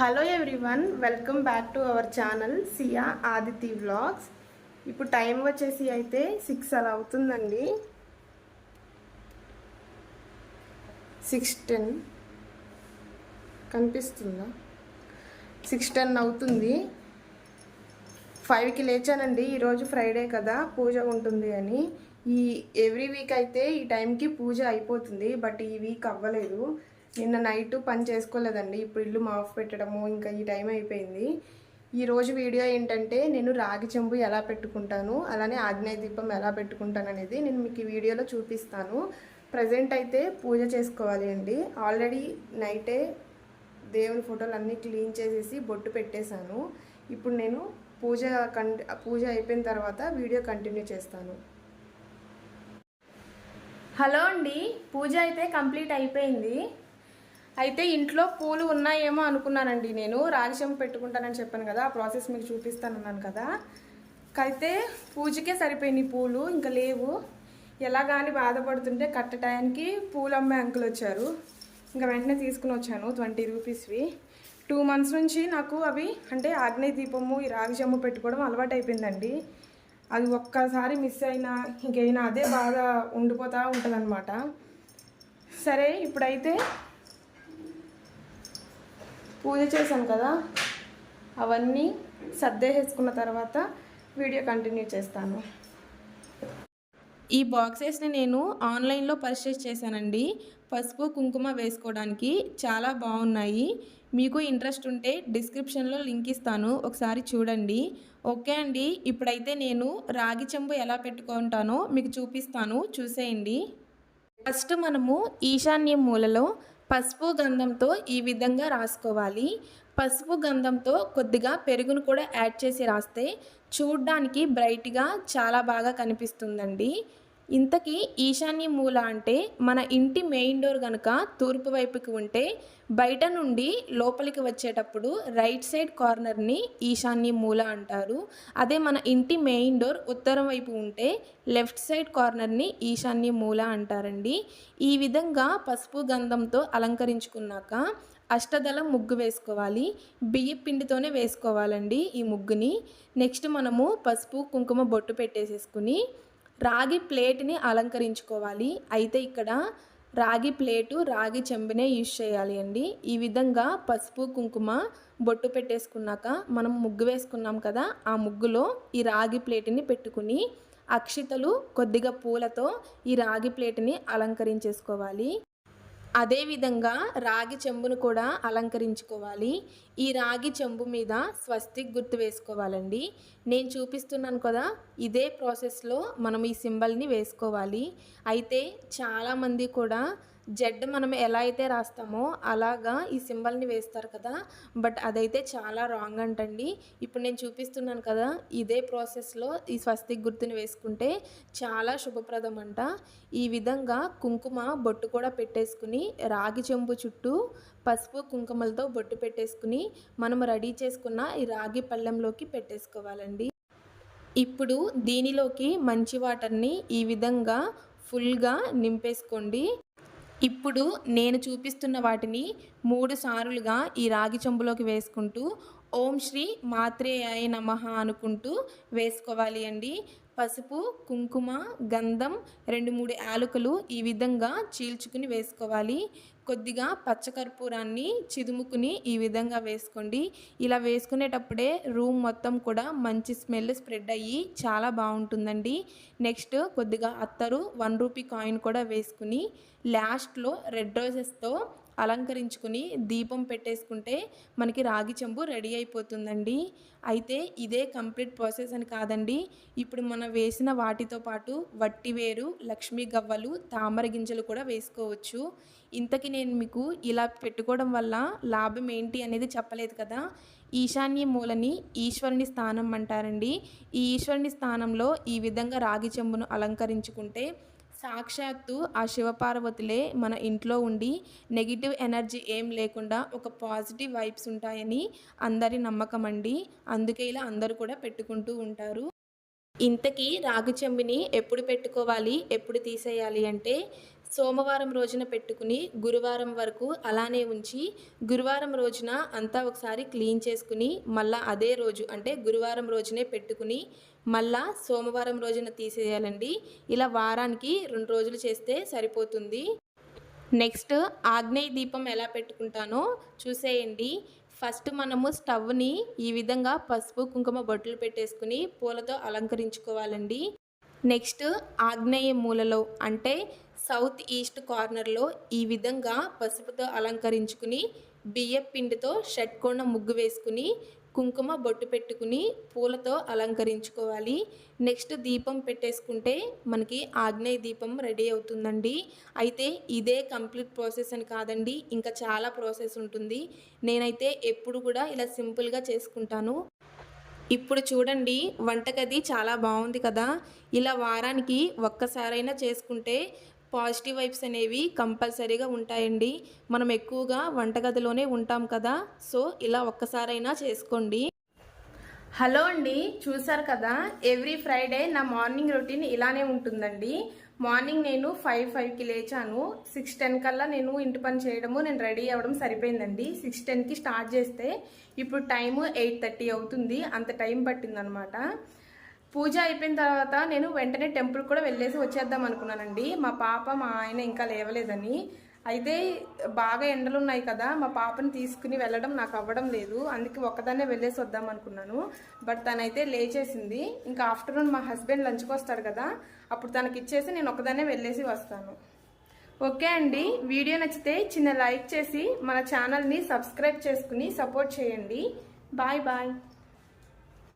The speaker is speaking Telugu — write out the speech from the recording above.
Hello everyone welcome back to our channel Siya Aditi vlogs ఇప్పుడు టైం వచ్చేసి అయితే సిక్స్ అలా అవుతుందండి. సిక్స్ టెన్ కనిపిస్తుందా? సిక్స్ టెన్ అవుతుంది. ఫైవ్కి లేచానండి ఈరోజు ఫ్రైడే కదా పూజ ఉంటుంది అని. ఈ ఎవ్రీ వీక్ అయితే ఈ టైంకి పూజ అయిపోతుంది బట్ ఈ వీక్ అవ్వలేదు. నిన్న నైట్ పని చేసుకోలేదండి. ఇప్పుడు ఇల్లు మాఫ్ పెట్టడము ఇంకా ఈ టైం అయిపోయింది. ఈరోజు వీడియో ఏంటంటే నేను రాగి చెంబు ఎలా పెట్టుకుంటాను అలానే ఆగ్నేయ దీపం ఎలా పెట్టుకుంటాను అనేది నేను మీకు ఈ వీడియోలో చూపిస్తాను. ప్రజెంట్ అయితే పూజ చేసుకోవాలి అండి. ఆల్రెడీ నైటే దేవుని ఫోటోలు అన్నీ క్లీన్ చేసేసి బొట్టు పెట్టేశాను. ఇప్పుడు నేను పూజ కం పూజ అయిపోయిన తర్వాత వీడియో కంటిన్యూ చేస్తాను. హలో అండి. పూజ అయితే కంప్లీట్ అయిపోయింది. అయితే ఇంట్లో పూలు ఉన్నాయేమో అనుకున్నానండి నేను. రాగిశం పెట్టుకుంటానని చెప్పాను కదా ఆ ప్రాసెస్ మీకు చూపిస్తానన్నాను కదా. అయితే పూజకే సరిపోయినాయి పూలు ఇంకా లేవు. ఎలా కానీ బాధపడుతుంటే కట్ట టైంకి పూలు అమ్మే అంకుల్ వచ్చారు. ఇంకా వెంటనే తీసుకుని వచ్చాను ట్వంటీ రూపీస్వి. టూ మంత్స్ నుంచి నాకు అవి అంటే ఆగ్నేయ దీపము ఈ రాగి చెమ్ము పెట్టుకోవడం అలవాటు అయిపోయిందండి అది ఒక్కసారి మిస్ అయినా ఇంకైనా అదే బాగా ఉండిపోతూ ఉంటుందన్నమాట. సరే ఇప్పుడైతే పూజ చేశాను కదా అవన్నీ సర్దేసేసుకున్న తర్వాత వీడియో కంటిన్యూ చేస్తాను. ఈ బాక్సెస్ని నేను ఆన్లైన్లో పర్చేస్ చేశానండి. పసుపు కుంకుమ వేసుకోవడానికి చాలా బాగున్నాయి. మీకు ఇంట్రెస్ట్ ఉంటే డిస్క్రిప్షన్లో లింక్ ఇస్తాను. ఒకసారి చూడండి. ఓకే అండి. ఇప్పుడైతే నేను రాగి చెంబు ఎలా పెట్టుకుంటానో మీకు చూపిస్తాను. చూసేయండి. ఫస్ట్ మనము ఈశాన్య మూలలో పసుపు గంధంతో ఈ విధంగా రాసుకోవాలి. పసుపు గంధంతో కొద్దిగా పెరుగును కూడా యాడ్ చేసి రాస్తే చూడ్డానికి బ్రైట్గా చాలా బాగా కనిపిస్తుందండి. ఇంతకీ ఈశాన్య మూల అంటే మన ఇంటి మెయిన్ డోర్ కనుక తూర్పు వైపుకి ఉంటే బయట నుండి లోపలికి వచ్చేటప్పుడు రైట్ సైడ్ కార్నర్ని ఈశాన్య మూల అంటారు. అదే మన ఇంటి మెయిన్ డోర్ ఉత్తరం వైపు ఉంటే లెఫ్ట్ సైడ్ కార్నర్ని ఈశాన్య మూల అంటారండి. ఈ విధంగా పసుపు గంధంతో అలంకరించుకున్నాక అష్టదళం ముగ్గు వేసుకోవాలి. బియ్య పిండితోనే వేసుకోవాలండి ఈ ముగ్గుని. నెక్స్ట్ మనము పసుపు కుంకుమ బొట్టు పెట్టేసేసుకుని రాగి ప్లేట్ని అలంకరించుకోవాలి. అయితే ఇక్కడ రాగి ప్లేటు రాగి చెంబునే యూజ్ చేయాలి అండి. ఈ విధంగా పసుపు కుంకుమ బొట్టు పెట్టేసుకున్నాక మనం ముగ్గు వేసుకున్నాం కదా ఆ ముగ్గులో ఈ రాగి ప్లేట్ని పెట్టుకుని అక్షితలు కొద్దిగా పూలతో ఈ రాగి ప్లేట్ని అలంకరించేసుకోవాలి. అదేవిధంగా రాగి చెంబును కూడా అలంకరించుకోవాలి. ఈ రాగి చెంబు మీద స్వస్తిక్ గుర్తు వేసుకోవాలండి. నేను చూపిస్తున్నాను కదా ఇదే ప్రాసెస్లో మనం ఈ సింబల్ని వేసుకోవాలి. అయితే చాలామంది కూడా జెడ్ మనం ఎలా అయితే రాస్తామో అలాగా ఈ సింబల్ని వేస్తారు కదా. బట్ అదైతే చాలా రాంగ్ అంటండి. ఇప్పుడు నేను చూపిస్తున్నాను కదా ఇదే ప్రాసెస్లో ఈ స్వస్తిక్ గుర్తుని వేసుకుంటే చాలా శుభప్రదం అంట ఈ విధంగా కుంకుమ బొట్టు కూడా పెట్టేసుకుని రాగి చెంబు చుట్టూ పసుపు కుంకుమలతో బొట్టు పెట్టేసుకుని మనం రెడీ చేసుకున్న ఈ రాగి పళ్ళెంలోకి పెట్టేసుకోవాలండి. ఇప్పుడు దీనిలోకి మంచి వాటర్ని ఈ విధంగా ఫుల్గా నింపేసుకోండి. ఇప్పుడు నేను చూపిస్తున్న వాటిని మూడు సార్లుగా ఈ రాగి చెంబులోకి వేసుకుంటూ ఓం శ్రీ మాత్రే అయ నమ అనుకుంటూ వేసుకోవాలి అండి. పసుపు కుంకుమ గంధం రెండు మూడు యాలకులు ఈ విధంగా చీల్చుకుని వేసుకోవాలి. కొద్దిగా పచ్చకర్పూరాన్ని చిదుముకుని ఈ విధంగా వేసుకోండి. ఇలా వేసుకునేటప్పుడే రూమ్ మొత్తం కూడా మంచి స్మెల్ స్ప్రెడ్ అయ్యి చాలా బాగుంటుందండి. నెక్స్ట్ కొద్దిగా అత్తరు వన్ రూపీ కాయిన్ కూడా వేసుకుని లాస్ట్లో రెడ్ రోజెస్తో అలంకరించుకుని దీపం పెట్టేసుకుంటే మనకి రాగి చెంబు రెడీ అయిపోతుందండి. అయితే ఇదే కంప్లీట్ ప్రాసెస్ అని కాదండి. ఇప్పుడు మనం వేసిన వాటితో పాటు వట్టివేరు లక్ష్మీ గవ్వలు తామర గింజలు కూడా వేసుకోవచ్చు. ఇంతకి నేను మీకు ఇలా పెట్టుకోవడం వల్ల లాభం ఏంటి అనేది చెప్పలేదు కదా? ఈశాన్య మూలని ఈశ్వరుని స్థానం అంటారండి. ఈ ఈశ్వరుని స్థానంలో ఈ విధంగా రాగి చెంబును అలంకరించుకుంటే సాక్షాత్తు ఆ శివపార్వతులే మన ఇంట్లో ఉండి నెగిటివ్ ఎనర్జీ ఏం లేకుండా ఒక పాజిటివ్ వైబ్స్ ఉంటాయని అందరి నమ్మకం అండి. అందుకే ఇలా అందరూ కూడా పెట్టుకుంటూ ఉంటారు. ఇంతకీ రాగి చెంబుని ఎప్పుడు పెట్టుకోవాలి ఎప్పుడు తీసేయాలి అంటే సోమవారం రోజున పెట్టుకుని గురువారం వరకు అలానే ఉంచి గురువారం రోజున అంతా ఒకసారి క్లీన్ చేసుకుని మళ్ళీ అదే రోజు అంటే గురువారం రోజునే పెట్టుకుని మళ్ళా సోమవారం రోజున తీసేయాలండి. ఇలా వారానికి రెండు రోజులు చేస్తే సరిపోతుంది. నెక్స్ట్ ఆగ్నేయ దీపం ఎలా పెట్టుకుంటానో చూసేయండి. ఫస్ట్ మనము స్టవ్ని ఈ విధంగా పసుపు కుంకుమ బొట్లు పెట్టేసుకుని పూలతో అలంకరించుకోవాలండి. నెక్స్ట్ ఆగ్నేయ మూలలో అంటే సౌత్ ఈస్ట్ కార్నర్లో ఈ విధంగా పసుపుతో అలంకరించుకుని బియ్యం పిండితో షట్కోణ ముగ్గు వేసుకుని కుంకుమ బొట్టు పెట్టుకుని పూలతో అలంకరించుకోవాలి. నెక్స్ట్ దీపం పెట్టేసుకుంటే మనకి ఆగ్నేయ దీపం రెడీ అవుతుందండి. అయితే ఇదే కంప్లీట్ ప్రాసెస్ అని కాదండి ఇంకా చాలా ప్రాసెస్ ఉంటుంది. నేనైతే ఎప్పుడు కూడా ఇలా సింపుల్గా చేసుకుంటాను. ఇప్పుడు చూడండి వంటగది చాలా బాగుంది కదా. ఇలా వారానికి ఒక్కసారైనా చేసుకుంటే పాజిటివ్ వైబ్స్ అనేవి కంపల్సరీగా ఉంటాయండి. మనం ఎక్కువగా వంటగదిలోనే ఉంటాం కదా. సో ఇలా ఒక్కసారైనా చేసుకోండి. హలో అండి చూసారు కదా? ఎవ్రీ ఫ్రైడే నా మార్నింగ్ రొటీన్ ఇలానే ఉంటుందండి. మార్నింగ్ నేను ఫైవ్ ఫైవ్కి లేచాను. సిక్స్ టెన్ కల్లా నేను ఇంటి పని చేయడము నేను రెడీ అవ్వడం సరిపోయిందండి. సిక్స్ టెన్కి స్టార్ట్ చేస్తే ఇప్పుడు టైము ఎయిట్ థర్టీ అవుతుంది. అంత టైం పట్టిందనమాట. పూజ అయిపోయిన తర్వాత నేను వెంటనే టెంపుల్ కూడా వెళ్ళేసి వచ్చేద్దాం అనుకున్నానండి. మా పాప మా ఆయన ఇంకా లేవలేదని. అయితే బాగా ఎండలు ఉన్నాయి కదా మా పాపని తీసుకుని వెళ్ళడం నాకు అవ్వడం లేదు. అందుకే ఒక్కదాన్నే వెళ్ళేసి వద్దాం అనుకున్నాను. బట్ తనైతే లేచేసింది. ఇంకా ఆఫ్టర్నూన్ మా హస్బెండ్ లంచ్కి వస్తాడు కదా అప్పుడు తనకి ఇచ్చేసి నేను ఒక్కదాన్నే వెళ్ళేసి వస్తాను. ఓకే అండి. వీడియో నచ్చితే చిన్న లైక్ చేసి మన ఛానల్ని సబ్స్క్రైబ్ చేసుకుని సపోర్ట్ చేయండి. Bye bye.